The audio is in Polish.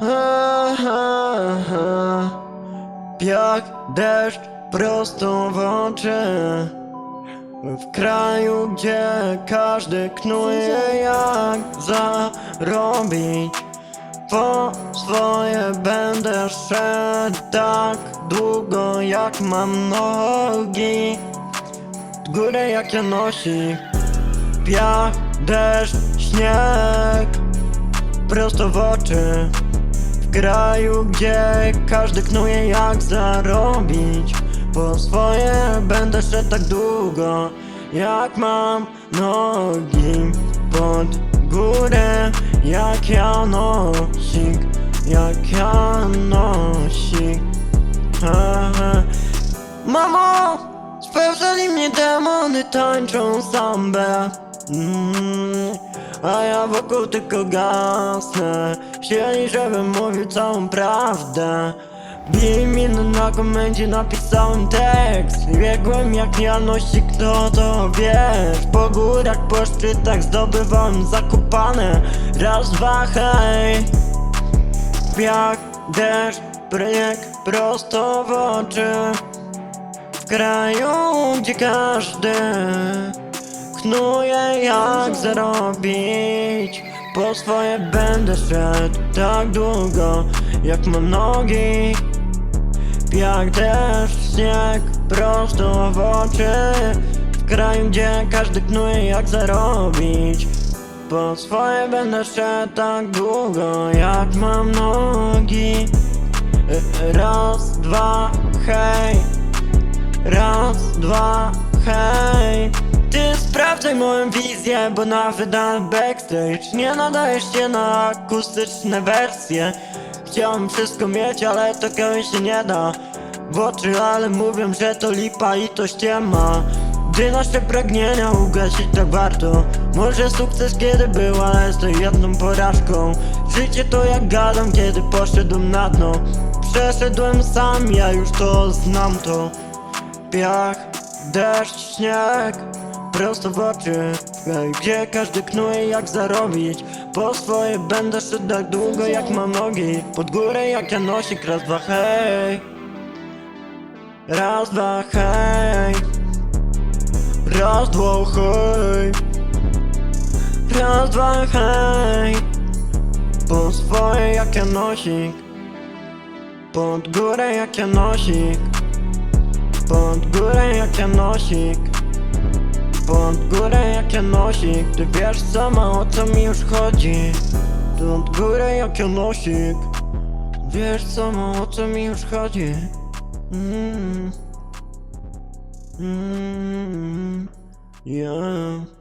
Ha, deszcz prosto w oczy W kraju, gdzie każdy knuje jak zarobić Po swoje będę szedł tak długo jak mam nogi. Górę jak ja nosi. Piach, deszcz, śnieg Prosto w oczy w kraju, gdzie każdy knuje jak zarobić Po swoje będę szedł tak długo Jak mam nogi pod górę Jak ja nosik Jak ja nosik ha, ha. Mamo! Spełzali mnie demony, tańczą sambę mm, A ja wokół tylko gasnę. Chcieli, żebym mówił całą prawdę. Bili mi na komendzie, napisałem tekst. Biegłem jak Janosik, no to wiesz Po górach, po szczytach zdobywałem zakopane Raz, dwa, hej. Piach, deszcz, pryk prosto w oczy. W kraju, gdzie każdy knuje jak zarobić Po swoje będę szedł tak długo jak mam nogi. Jak deszcz, śnieg prosto w oczy. W kraju, gdzie każdy knuje jak zarobić. Po swoje będę szedł tak długo jak mam nogi. Raz, dwa, hej. Raz, dwa, hej sprawdzaj moją wizję, bo nawet na backstage Nie nadajesz się na akustyczne wersje. Chciałem wszystko mieć, ale to komuś się nie da. W oczy, ale mówią, że to lipa i to ściema. Gdy nasze pragnienia ugasić tak warto. Może sukces kiedy był, ale jest to jedną porażką. Życie to jak gadam, kiedy poszedłem na dno. Przeszedłem sam, ja już to znam to. Piach, deszcz, śnieg Prosto w oczy. Gdzie każdy knuje jak zarobić. Po swoje będę szedł tak długo jak mam nogi. Pod górę jak ja nosik Raz, dwa, hej. Raz, dwa, hej. Raz, dwa, hej Raz, dwa, hej. Po swoje jak ja nosik. Pod górę jak ja nosik. Pod górę jak Janosik Pod górę jak Janosik Ty wiesz sama o co mi już chodzi Pod górę jak Janosik Wiesz sama o co mi już chodzi mm. Mm. Yeah.